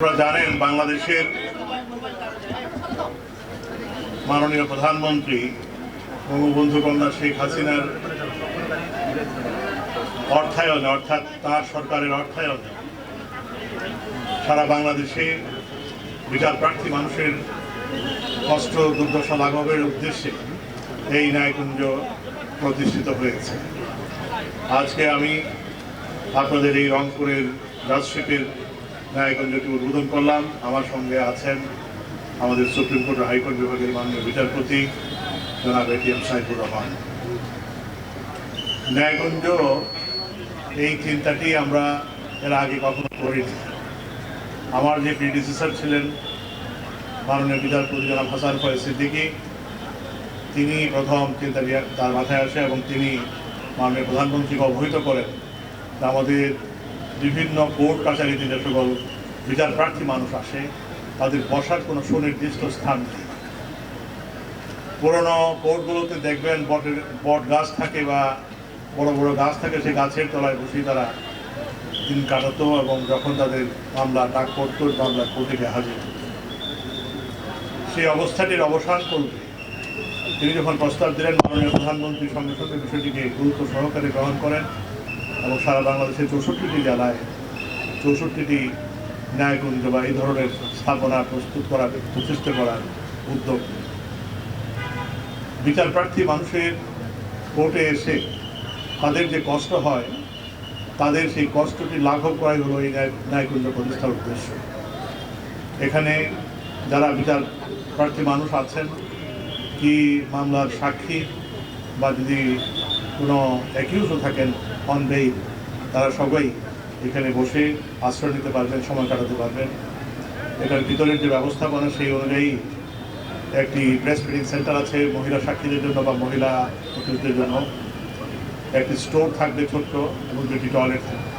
আপনারা জানেন বাংলাদেশের মাননীয় প্রধানমন্ত্রী বঙ্গবন্ধু কন্যা শেখ হাসিনার অর্থায়নে, অর্থাৎ তার সরকারের অর্থায়নে সারা বাংলাদেশে বিচার প্রার্থী মানুষের কষ্ট দুর্দশা লাঘবের উদ্দেশ্যে এই ন্যায়কুঞ্জ প্রতিষ্ঠিত হয়েছে। আজকে আমি আপনাদের এই রংপুরের রাজশিপের ন্যায়কুঞ্জটি উদ্বোধন করলাম। আমার সঙ্গে আছেন আমাদের সুপ্রিম কোর্টের হাইকোর্ট বিভাগের মাননীয় বিচারপতি জনাব এটিএম সাইফুর রহমান। ন্যায়কুঞ্জ এই চিন্তাটি আমরা এর আগে কখনো করিনি। আমার যে প্রিডিসেসর ছিলেন মাননীয় বিচারপতি জনাব হাসান ফয়েজ সিদ্দিকী, তিনি প্রথম চিন্তাটি তার মাথায় আসে এবং তিনি মাননীয় প্রধানমন্ত্রীকে অবহিত করেন। আমাদের বিভিন্ন কোর্ট কাছারিতে যে সকল বিচার প্রার্থী মানুষ আসে, তাদের বসার কোনো সুনির্দিষ্ট স্থান নেই। পুরনো কোর্টগুলোতে দেখবেন বটের, বট গাছ থাকে বা বড় বড় গাছ থাকে, সেই গাছের তলায় বসেই তারা দিন কাটাতো এবং যখন তাদের মামলা, ডাক পড়তো মামলা কোর্টে হাজির সেই অবস্থাটির অবসান করবে। তিনি যখন প্রস্তাব দিলেন, মাননীয় প্রধানমন্ত্রী সঙ্গে সঙ্গে বিষয়টিকে গুরুত্ব সহকারে গ্রহণ করেন। এবং সারা বাংলাদেশের চৌষট্টিটি জেলায় চৌষট্টিটি ন্যায়কুঞ্জ বা এই ধরনের স্থাপনা প্রস্তুত করার প্রতিষ্ঠা করার উদ্যোগ। বিচার প্রার্থী মানুষের কোর্টে এসে তাদের যে কষ্ট হয়, তাদের সেই কষ্টটি লাঘব করাই হলো এই ন্যায়- ন্যায়কুঞ্জ প্রতিষ্ঠার উদ্দেশ্য এখানে যারা বিচার প্রার্থী মানুষ আছেন, কি মামলার সাক্ষী বা যদি কোনো অ্যাকিউজও থাকেন অন বেইল তারা সবাই এখানে বসে আশ্রয় নিতে পারবেন, সময় কাটাতে পারবেন। এটার ভিতরের যে ব্যবস্থাপনা, সেই অনুযায়ী একটি প্রেস ফিডিং সেন্টার আছে, মহিলা সাক্ষীদের জন্য বা মহিলা জন্য। একটি স্টোর থাকবে ছোট্ট এবং দুটি টয়লেট থাকবে।